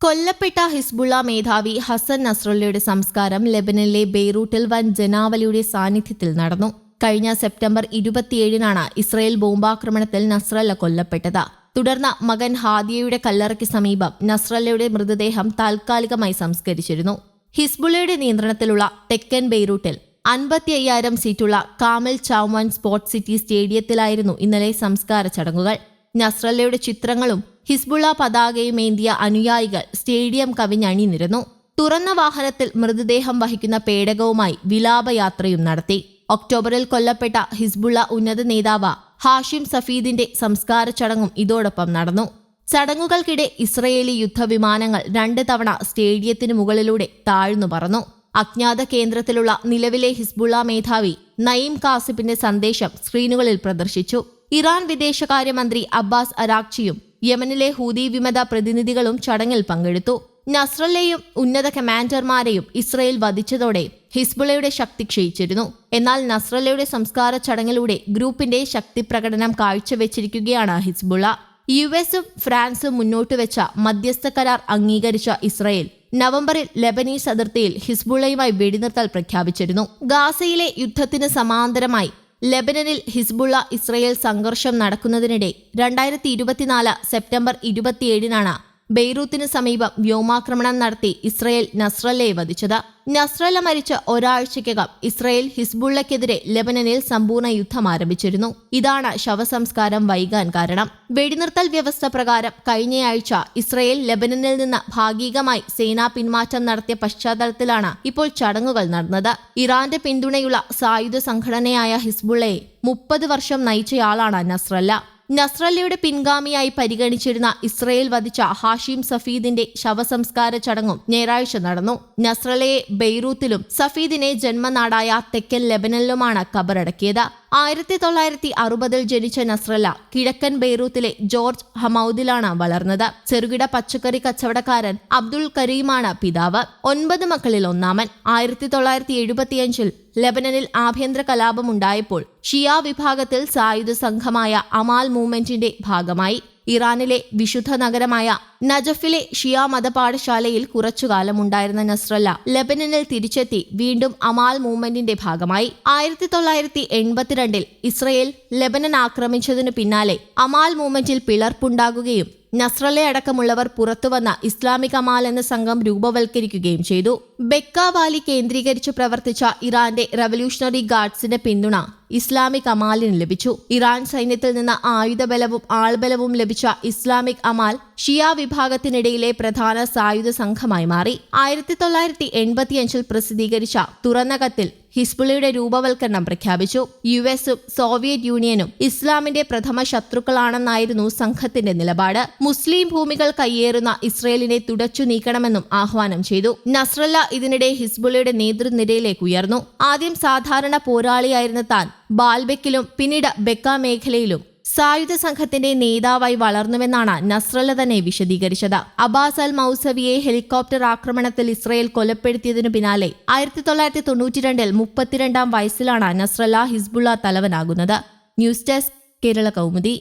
കൊല്ലപ്പെട്ട ഹിസ്ബുള്ള മേധാവി ഹസൻ നസ്രുള്ളയുടെ സംസ്കാരം ലെബനനിലെ ബെയ്റൂട്ടിൽ വൻ ജനാവലിയുടെ സാന്നിധ്യത്തിൽ നടന്നു. കഴിഞ്ഞ സെപ്റ്റംബർ ഇരുപത്തിയേഴിനാണ് ഇസ്രയേൽ ബോംബാക്രമണത്തിൽ നസ്രല്ല കൊല്ലപ്പെട്ടത്. തുടർന്ന് മകൻ ഹാദിയയുടെ കല്ലറയ്ക്ക് സമീപം നസ്രല്ലയുടെ മൃതദേഹം താൽക്കാലികമായി സംസ്കരിച്ചിരുന്നു. ഹിസ്ബുള്ളയുടെ നിയന്ത്രണത്തിലുള്ള തെക്കൻ ബെയ്റൂട്ടിൽ അൻപത്തി അയ്യായിരം സീറ്റുള്ള കാമൽ ചാവ്മാൻ സ്പോർട്സ് സിറ്റി സ്റ്റേഡിയത്തിലായിരുന്നു ഇന്നലെ സംസ്കാര ചടങ്ങുകൾ. നസ്രല്ലയുടെ ചിത്രങ്ങളും ഹിസ്ബുള്ള പതാകയും ഏന്തിയ അനുയായികൾ സ്റ്റേഡിയം കവിഞ്ഞണിനിരുന്നു തുറന്ന വാഹനത്തിൽ മൃതദേഹം വഹിക്കുന്ന പേടകവുമായി വിലാപയാത്രയും നടത്തി. ഒക്ടോബറിൽ കൊല്ലപ്പെട്ട ഹിസ്ബുള്ള ഉന്നത നേതാവ് ഹാഷിം സഫീദിന്റെ സംസ്കാര ചടങ്ങും ഇതോടൊപ്പം നടന്നു. ചടങ്ങുകൾക്കിടെ ഇസ്രയേലി യുദ്ധവിമാനങ്ങൾ രണ്ട് തവണ സ്റ്റേഡിയത്തിന് മുകളിലൂടെ താഴ്ന്നു പറന്നു. അജ്ഞാത കേന്ദ്രത്തിലുള്ള നിലവിലെ ഹിസ്ബുള്ള മേധാവി നയീം കാസിബിന്റെ സന്ദേശം സ്ക്രീനുകളിൽ പ്രദർശിച്ചു. ഇറാൻ വിദേശകാര്യമന്ത്രി അബ്ബാസ് അരാക്ചിയും യമനിലെ ഹൂതി വിമത പ്രതിനിധികളും ചടങ്ങിൽ പങ്കെടുത്തു. നസ്രല്ലയും ഉന്നത കമാൻഡർമാരെയും ഇസ്രയേൽ വധിച്ചതോടെ ഹിസ്ബുളയുടെ ശക്തി ക്ഷയിച്ചിരുന്നു. എന്നാൽ നസ്രല്ലയുടെ സംസ്കാര ചടങ്ങിലൂടെ ഗ്രൂപ്പിന്റെ ശക്തി പ്രകടനം കാഴ്ചവെച്ചിരിക്കുകയാണ് ഹിസ്ബുള യു എസും ഫ്രാൻസും മുന്നോട്ട് വെച്ച മധ്യസ്ഥ കരാർ അംഗീകരിച്ച ഇസ്രയേൽ നവംബറിൽ ലബനീസ് അതിർത്തിയിൽ ഹിസ്ബുള്ളയുമായി വെടിനിർത്തൽ പ്രഖ്യാപിച്ചിരുന്നു. ഗാസയിലെ യുദ്ധത്തിന് സമാന്തരമായി ലെബനനിൽ ഹിസ്ബുള്ള ഇസ്രയേൽ സംഘർഷം നടക്കുന്നതിനിടെ രണ്ടായിരത്തി ഇരുപത്തിനാല് സെപ്റ്റംബർ ഇരുപത്തിയേഴിനാണ് ബെയ്റൂത്തിന് സമീപം വ്യോമാക്രമണം നടത്തി ഇസ്രയേൽ നസ്രല്ലയെ വധിച്ചത്. നസ്രല്ല മരിച്ച ഒരാഴ്ചയ്ക്കകം ഇസ്രയേൽ ഹിസ്ബുള്ളക്കെതിരെ ലെബനനിൽ സമ്പൂർണ യുദ്ധം ആരംഭിച്ചിരുന്നു. ഇതാണ് ശവസംസ്കാരം വൈകാൻ കാരണം. വെടിനിർത്തൽ വ്യവസ്ഥ പ്രകാരം കഴിഞ്ഞയാഴ്ച ഇസ്രയേൽ ലെബനനിൽ നിന്ന് ഭാഗികമായി സേനാ പിന്മാറ്റം നടത്തിയ പശ്ചാത്തലത്തിലാണ് ഇപ്പോൾ ചടങ്ങുകൾ നടന്നത്. ഇറാന്റെ പിന്തുണയുള്ള സായുധ സംഘടനയായ ഹിസ്ബുള്ളയെ മുപ്പത് വർഷം നയിച്ചയാളാണ് നസ്രല്ല. നസ്രല്ലയുടെ പിൻഗാമിയായി പരിഗണിച്ചിരുന്ന ഇസ്രയേൽ വധിച്ച ഹാഷിം സഫീദിന്റെ ശവസംസ്കാര ചടങ്ങും ഞായറാഴ്ച നടന്നു. നസ്രല്ലയെ ബെയ്റൂത്തിലും സഫീദിനെ ജന്മനാടായ തെക്കൻ ലെബനനിലുമാണ് കബറടക്കിയത്. ആയിരത്തി തൊള്ളായിരത്തി അറുപതിൽ ജനിച്ച നസ്രല്ല കിഴക്കൻ ബെയ്റൂത്തിലെ ജോർജ് ഹമൌദിലാണ് വളർന്നത്. ചെറുകിട പച്ചക്കറി കച്ചവടക്കാരൻ അബ്ദുൾ കരീമാണ് പിതാവ്. ഒൻപത് മക്കളിൽ ഒന്നാമൻ. ആയിരത്തി തൊള്ളായിരത്തി എഴുപത്തിയഞ്ചിൽ ലബനനിൽ ആഭ്യന്തര കലാപമുണ്ടായപ്പോൾ ഷിയ വിഭാഗത്തിൽ സായുധ സംഘമായ അമാൽ മൂവ്മെന്റിന്റെ ഭാഗമായി. ഇറാനിലെ വിശുദ്ധ നഗരമായ നജഫിലെ ഷിയ മതപാഠശാലയിൽ കുറച്ചുകാലം ഉണ്ടായിരുന്ന നസ്രല്ല ലെബനനിൽ തിരിച്ചെത്തി വീണ്ടും അമാൽ മൂവ്മെന്റിന്റെ ഭാഗമായി. ആയിരത്തി തൊള്ളായിരത്തി എൺപത്തിരണ്ടിൽ ഇസ്രയേൽ ലെബനൻ ആക്രമിച്ചതിനു പിന്നാലെ അമാൽ മൂവ്മെന്റിൽ പിളർപ്പുണ്ടാകുകയും നസ്രലെ അടക്കമുള്ളവർ പുറത്തുവന്ന ഇസ്ലാമിക് അമാൽ എന്ന സംഘം രൂപവൽക്കരിക്കുകയും ചെയ്തു. ബെക്ക വാലി കേന്ദ്രീകരിച്ച് പ്രവർത്തിച്ച ഇറാന്റെ റവല്യൂഷണറി ഗാർഡ്സിന്റെ പിന്തുണ ഇസ്ലാമിക് അമാലിന് ലഭിച്ചു. ഇറാൻ സൈന്യത്തിൽ നിന്ന് ആയുധബലവും ആൾബലവും ലഭിച്ച ഇസ്ലാമിക് അമാൽ ഷിയ വിഭാഗത്തിനിടയിലെ പ്രധാന സായുധ സംഘമായി മാറി. ആയിരത്തി തൊള്ളായിരത്തി എൺപത്തിയഞ്ചിൽ പ്രസിദ്ധീകരിച്ച തുറന്ന കത്തിൽ ഹിസ്ബുള്ളയുടെ രൂപവൽക്കരണം പ്രഖ്യാപിച്ചു. യു എസും സോവിയറ്റ് യൂണിയനും ഇസ്ലാമിന്റെ പ്രഥമ ശത്രുക്കളാണെന്നായിരുന്നു സംഘത്തിന്റെ നിലപാട്. മുസ്ലിം ഭൂമികൾ കയ്യേറുന്ന ഇസ്രയേലിനെ തുടച്ചു നീക്കണമെന്നും ആഹ്വാനം ചെയ്തു. നസ്രല്ല ഇതിനിടെ ഹിസ്ബുളിയുടെ നേതൃനിരയിലേക്ക് ഉയർന്നു. ആദ്യം സാധാരണ പോരാളിയായിരുന്ന താൻ ബാൽബെക്കിലും പിന്നീട് ബെക്ക മേഖലയിലും. സായുധ സംഘത്തിന്റെ നേതാവായി വളർന്നുവെന്നാണ് നസ്രല്ല തന്നെ വിശദീകരിച്ചത്. അബാസ് അൽ മൌസവിയെ ഹെലികോപ്റ്റർ ആക്രമണത്തിൽ ഇസ്രയേൽ കൊലപ്പെടുത്തിയതിനു പിന്നാലെ ആയിരത്തി തൊള്ളായിരത്തി തൊണ്ണൂറ്റിരണ്ടിൽ മുപ്പത്തിരണ്ടാം വയസ്സിലാണ് Nasrallah Hezbollah തലവനാകുന്നത്. News desk Kerala Kaumudi.